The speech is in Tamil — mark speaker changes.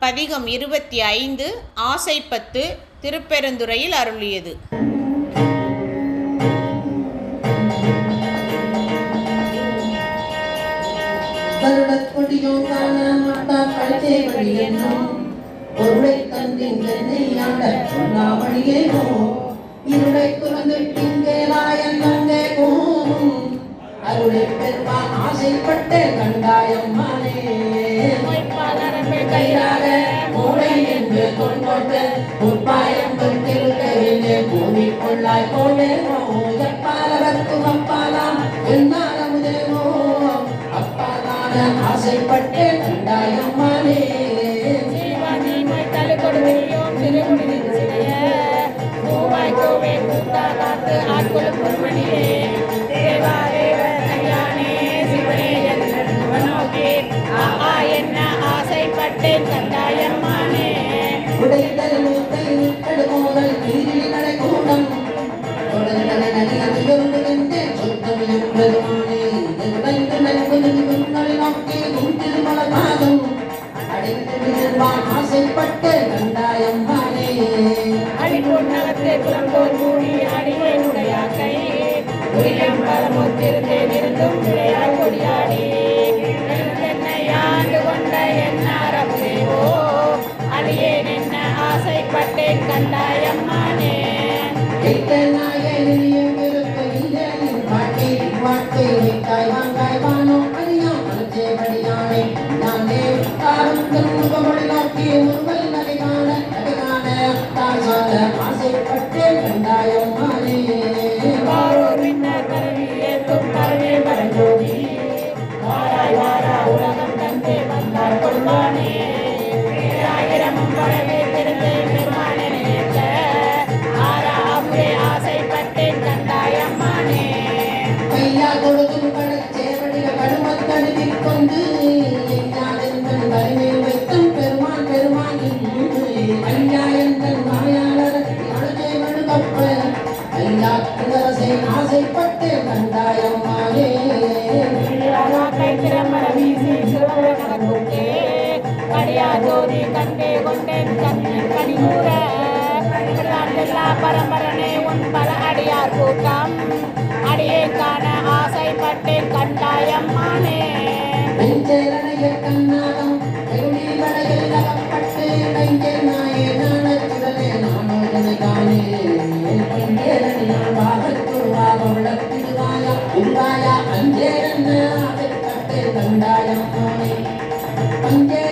Speaker 1: பதிகம் இருபத்தி ஐந்து ஆசைப்பத்து திருப்பெருந்துறையில் அருளியது.
Speaker 2: பொருளை ஆண்ட இருளை துறந்து பிங்கேலாயன் அங்கே போம் அருளை பெறுவான் ஆசைப்பட்ட கண்டாயம்மானே. கையாக மூளை என்று கொண்டோட்டு உப்பாயம் பெற்றிருக்கிறேனே பூமி கொள்ளாய் போனேனோ. எப்பாலவர்க்கு அப்பாலாம் என்னாலமுதேனோ அப்பாலான ஆசைப்பட்டு கண்டாயம்மானே. உடைத்தல் மூத்தை நிற்கடு நீரில் அதிகொண்டு நோக்கி பாதம் அடைந்து ஆசைப்பட்டு கண்டாயம்மானே வைத்த நாயனியும் விருப்பமில்லை வாட்டை வாட்டை வைத்தாய் வாங்காய் பரம்பரனே உன் பல அடியார் கூட்டம். அடியே காண
Speaker 3: ஆசைப்பட்டேன் கண்டாயம்மானே. வெஞ்சேரணைய கண்ணாகம் I am Pandaya, Pandaya, Pandaya, Pandaya, Pandaya, Pandaya,
Speaker 2: Pandaya, Pandaya,